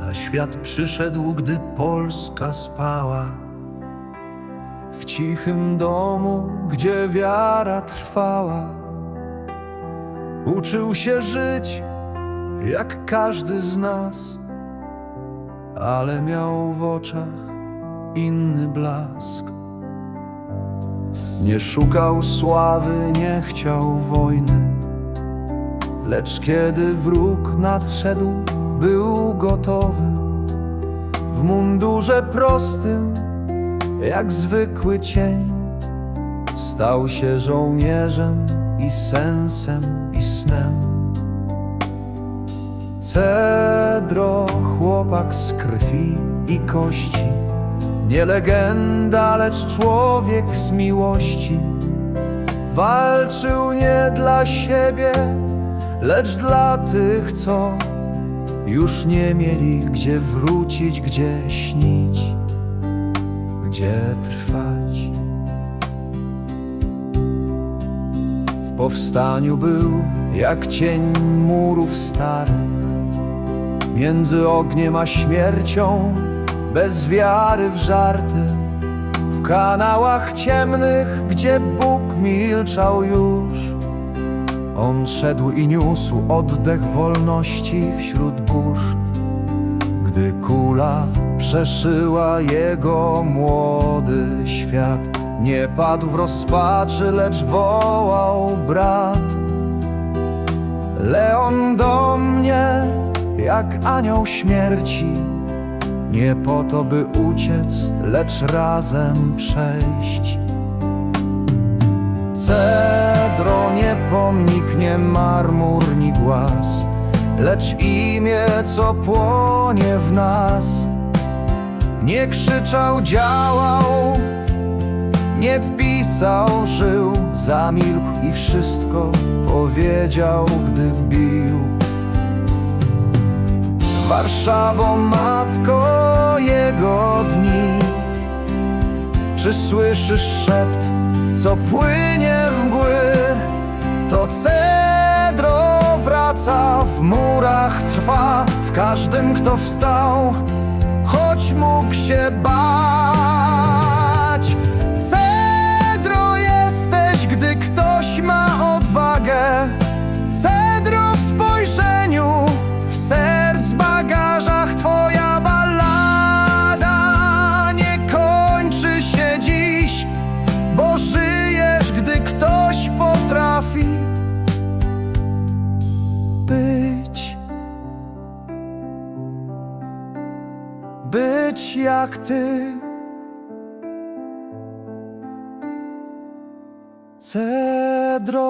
Na świat przyszedł, gdy Polska spała. W cichym domu, gdzie wiara trwała. Uczył się żyć, jak każdy z nas, ale miał w oczach inny blask. Nie szukał sławy, nie chciał wojny, lecz kiedy wróg nadszedł, był gotowy. W mundurze prostym, jak zwykły cień, stał się żołnierzem i sensem i snem. Cedro, chłopak z krwi i kości, nie legenda, lecz człowiek z miłości. Walczył nie dla siebie, lecz dla tych, co już nie mieli gdzie wrócić, gdzie śnić, gdzie trwać. W powstaniu był jak cień murów starych, między ogniem a śmiercią, bez wiary w żarty. W kanałach ciemnych, gdzie Bóg milczał już, on szedł i niósł oddech wolności wśród burz. Gdy kula przeszyła jego młody świat, nie padł w rozpaczy, lecz wołał brat. Leon do mnie, jak anioł śmierci, nie po to, by uciec, lecz razem przejść. Pomnik, nie marmur, ni głaz, lecz imię, co płonie w nas. Nie krzyczał, działał, nie pisał, żył, zamilkł i wszystko powiedział, gdy bił. Warszawą matko jego dni Czy słyszysz szept, co płynie? To cedro wraca, w murach trwa W każdym, kto wstał, choć mógł się bać Być jak Ty. Cedro